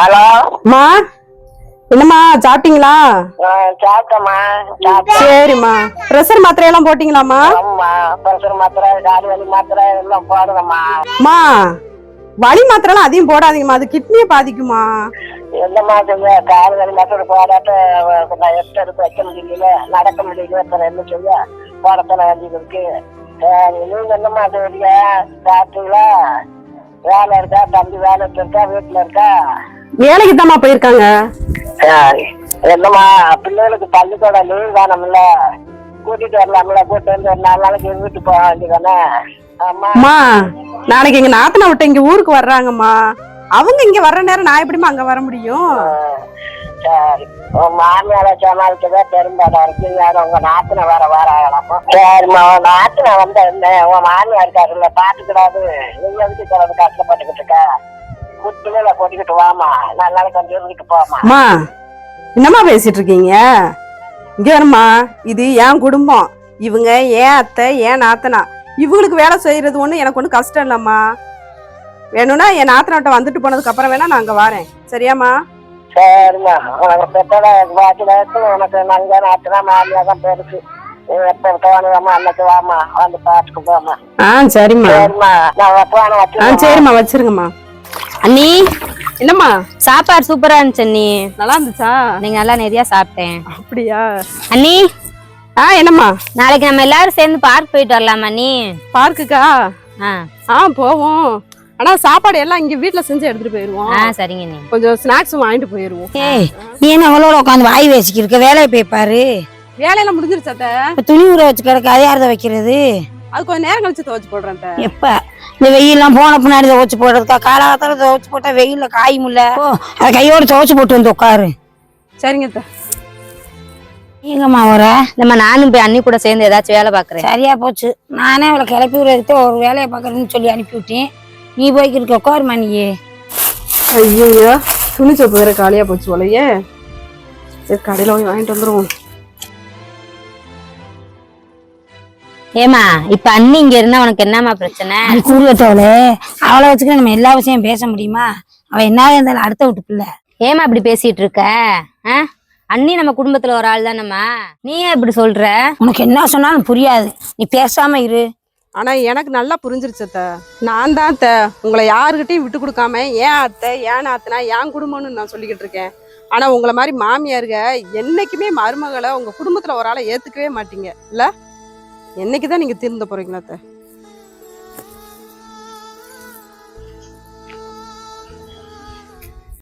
Hello? அம்மா என்னம்மா சாப்பிட்டீங்களா? சாப்பிட்டம்மா சரிம்மா. ப்ரெஷர் மாத்திரை எல்லாம் போட்டீங்களாம்மா பிரஷர் மாத்திரை கால் வலி மாத்திரை எல்லாம் போடுறேம்மா அம்மா வலி மாத்திரைலாம் அதிகம் போடாதீங்கம்மா. அது கிட்னியை பாதிக்குமா? எந்த மாதிரி கால் வலி மாத்திரை போடாட்ட எட்டு எடுத்து வைக்க முடியல. நடக்க முடியல என்ன செய்ய. போடத்தான வேண்டியது இருக்கு. நீங்க என்னம்மா செய்றீங்க? சாப்பிட்டீங்களா? வேலை இருக்கா? தம்பி வேலை இருக்கா வீட்டுல இருக்கா? வேலைக்கு தாம்மா போயிருக்காங்க என்னம்மா பிள்ளைகளுக்கு பள்ளிக்கூடம் லீவ் தானம்ல கூட்டிட்டு வரலாம்ல கூட்டிட்டு வந்து ஒரு நாலு நாளைக்கு இருந்துட்டு போக வேண்டியதானே அம்மா நாளைக்கு எங்க நாத்தனா விட்டு இங்க ஊருக்கு வர்றாங்கம்மா. அவங்க இங்க வர்ற நேரம் நான் எப்படிம்மா அங்க வர முடியும்? சரி. உன் மாமியார சமாளிக்கவே பெரும்பாடம் இருக்கு. யாரும் உங்க நாத்தின வர வர ஆகலாமா சரிம்மா உன் நாத்தின வந்த என்ன? உன் மாமியார் இருக்காருல்ல பாத்துக்கிடாது. நீங்க எதுக்கு கிளம்பி கஷ்டப்பட்டுக்கிட்டு இருக்க? குட்டில போட்டுக்கிட்டு வாமா நாலு நாளைக்கு வந்து இருந்துட்டு போமா என்னம்மா பேசிட்டு இருக்கீங்க இங்க வரும்மா. இது என் குடும்பம். இவங்க ஏன் அத்தை ஏன் நாத்தனா. இவங்களுக்கு வேலை செய்யறது ஒண்ணு எனக்கு ஒன்றும் கஷ்டம் இல்லம்மா. வேணும்னா என் நாத்தனாட்ட வந்துட்டு போனதுக்கு அப்புறம் வேணா நான் அங்க வரேன். சரியாம்மா? சரிம்மா. உனக்கு பெற்றோட வயசு உனக்கு நங்க நாத்தினா மாமியா தான் பெருசு. சரிம்மா. சரிம்மா. நான் சரிம்மா. வச்சிருங்கம்மா. அண்ணி என்னம்மா? சாப்பாடு சூப்பரா இருந்துச்சு அண்ணி. நல்லா இருந்துச்சா? நீங்க நல்லா நிறைய சாப்பிட்டேன். அப்படியா? அண்ணி ஆ என்னம்மா? நாளைக்கு நம்ம எல்லாரும் சேர்ந்து பார்க் போயிட்டு வரலாமா அண்ணி? பார்க்குக்கா ஆ. ஆ போவோம். ஆனா சாப்பாடு எல்லாம் இங்க வீட்ல செஞ்சு எடுத்துட்டு போயிருவோம். ஆ சரிங்க அண்ணி. கொஞ்சம் ஸ்நாக்ஸும் வாங்கிட்டு போயிருவோம். ஏய் நீ என்ன அவளோட உட்காந்து வாய் பேசிக்கிருக்க வேலையை போய் பாரு. வேலையெல்லாம் முடிஞ்சிருச்சு அத்தை? இப்ப துணி ஊற வச்சு கிடக்கு அதை யாரத வைக்கிறது? அது கொஞ்சம் நேரம் கழிச்சு துவைச்சு போடுறேன். எப்ப? இந்த வெயில்லாம் போன பின்னாடி துவைச்சு போடுறதுக்கா? காலாகத்தால துவைச்சு போட்டா வெயில்ல காய முடியல ஓ. அதை கையோட துவைச்சு போட்டு வந்து உட்காரு. சரிங்க. எங்கம்மா வர? நம்ம நானும் போய் அண்ணி கூட சேர்ந்து ஏதாச்சும் வேலை பாக்குறேன் சரியா போச்சு. நானே அவளை கிளப்பி விடுறதுக்கு ஒரு வேலையை பார்க்கறதுன்னு சொல்லி அனுப்பி விட்டேன். நீ போய்க்கிருக்க உட்காருமா நீ ஐயோ துணி சோப்பு வேற காலியா போச்சு போலயே. சரி கடையில போய் வாங்கிட்டு வந்துருவோம். ஏமா இப்ப அண்ணி இங்க இருந்தா உனக்கு என்னம்மா பிரச்சனை? கூறுவத்தவளே அவளை வச்சுக்க நம்ம எல்லா விஷயம் பேச முடியுமா? அவ என்ன இருந்தாலும் அடுத்த விட்டு பிள்ளை. ஏமா இப்படி பேசிட்டு இருக்க? ஆ? அண்ணி நம்ம குடும்பத்துல ஒரு ஆள் தானம்மா. நீ ஏன் இப்படி சொல்ற? உனக்கு என்ன சொன்னாலும் புரியாது. நீ பேசாம இரு. ஆனா எனக்கு நல்லா புரிஞ்சிருச்சு அத்தை. நான் தான் அத்தை. உங்களை யாருக்கிட்டையும் விட்டு கொடுக்காம ஏன் அத்தை ஏன் நாத்தனா ஏன் குடும்பம்னு நான் சொல்லிக்கிட்டு இருக்கேன். ஆனா உங்களை மாதிரி மாமியாருங்க என்னைக்குமே மருமகளை உங்க குடும்பத்துல ஒரு ஆளை ஏத்துக்கவே மாட்டீங்க. இல்ல? என்னைக்குதான் நீங்கள் திருந்த போகிறீங்களா அத்தை?